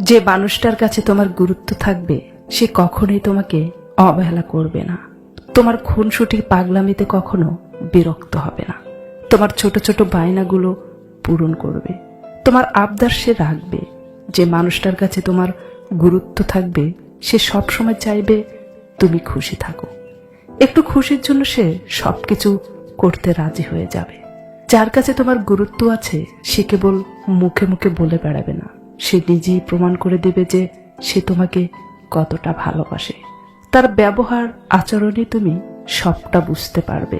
যে মানুষটার কাছে তোমার গুরুত্ব থাকবে, সে কখনোই তোমাকে অবহেলা করবে না। তোমার খুনসুটির পাগলামিতে কখনো বিরক্ত হবে না। তোমার ছোট ছোট বায়নাগুলো পূরণ করবে। তোমার আবদার সে রাখবে। যে মানুষটার কাছে তোমার গুরুত্ব থাকবে, সে সবসময় চাইবে তুমি খুশি থাকো। একটু খুশির জন্য সে সবকিছু করতে রাজি হয়ে যাবে। যার কাছে তোমার গুরুত্ব আছে, সে কেবল মুখে মুখে বলে বেড়াবে না। সে নিজেই প্রমাণ করে দেবে যে সে তোমাকে কতটা ভালোবাসে। তার ব্যবহার, আচরণে তুমি সবটা বুঝতে পারবে।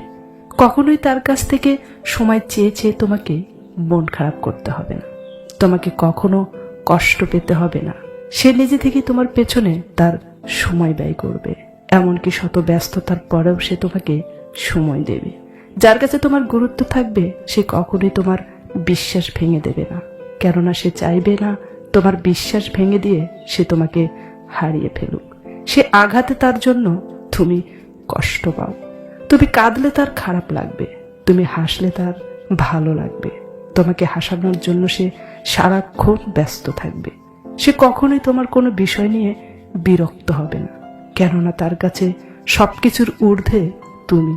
কখনোই তার কাছ থেকে সময় চেয়ে চেয়ে তোমাকে মন খারাপ করতে হবে না। তোমাকে কখনো কষ্ট পেতে হবে না। সে নিজে থেকে তোমার পেছনে তার সময় ব্যয় করবে। এমনকি শত ব্যস্ততার পরেও সে তোমাকে সময় দেবে। যার কাছে তোমার গুরুত্ব থাকবে, সে কখনোই তোমার বিশ্বাস ভেঙে দেবে না। কেননা সে চাইবে না তোমার বিশ্বাস ভেঙে দিয়ে সে তোমাকে হারিয়ে ফেলুক। সে আঘাতে তার জন্য তুমি কষ্ট পাও। তুমি কাঁদলে তার খারাপ লাগবে, তুমি হাসলে তার ভালো লাগবে। তোমাকে হাসানোর জন্য সে সারাক্ষণ ব্যস্ত থাকবে। সে কখনোই তোমার কোনো বিষয় নিয়ে বিরক্ত হবে না, কেননা তার কাছে সবকিছুর ঊর্ধ্বে তুমি।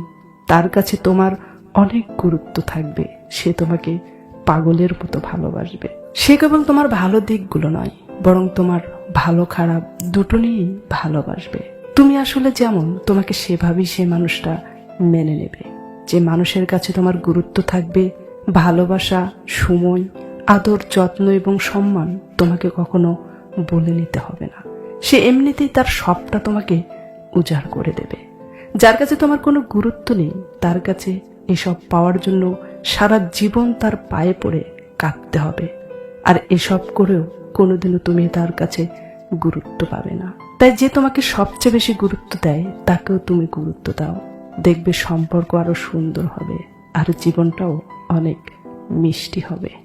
তার কাছে তোমার অনেক গুরুত্ব থাকবে, সে তোমাকে পাগলের মতো ভালোবাসবে। সে কেবল তোমার ভালো দিকগুলো নয়, বরং তোমার ভালো খারাপ দুটো নিয়েই ভালোবাসবে। তুমি আসলে যেমন, তোমাকে সেভাবেই সে মানুষটা মেনে নেবে। যে মানুষের কাছে তোমার গুরুত্ব থাকবে, ভালোবাসা সময় আদর, যত্ন এবং সম্মান তোমাকে কখনো বলে নিতে হবে না। সে এমনিতেই তার সবটা তোমাকে উজাড় করে দেবে। যার কাছে তোমার কোনো গুরুত্ব নেই, তার কাছে এসব পাওয়ার জন্য সারা জীবন তার পায়ে পড়ে কাঁদতে হবে। আর এসব করেও কোনোদিনও তুমি তার কাছে গুরুত্ব পাবে না। তাই যে তোমাকে সবচেয়ে বেশি গুরুত্ব দেয়, তাকেও তুমি গুরুত্ব দাও। দেখবে সম্পর্ক আরও সুন্দর হবে, আর জীবনটাও অনেক মিষ্টি হবে।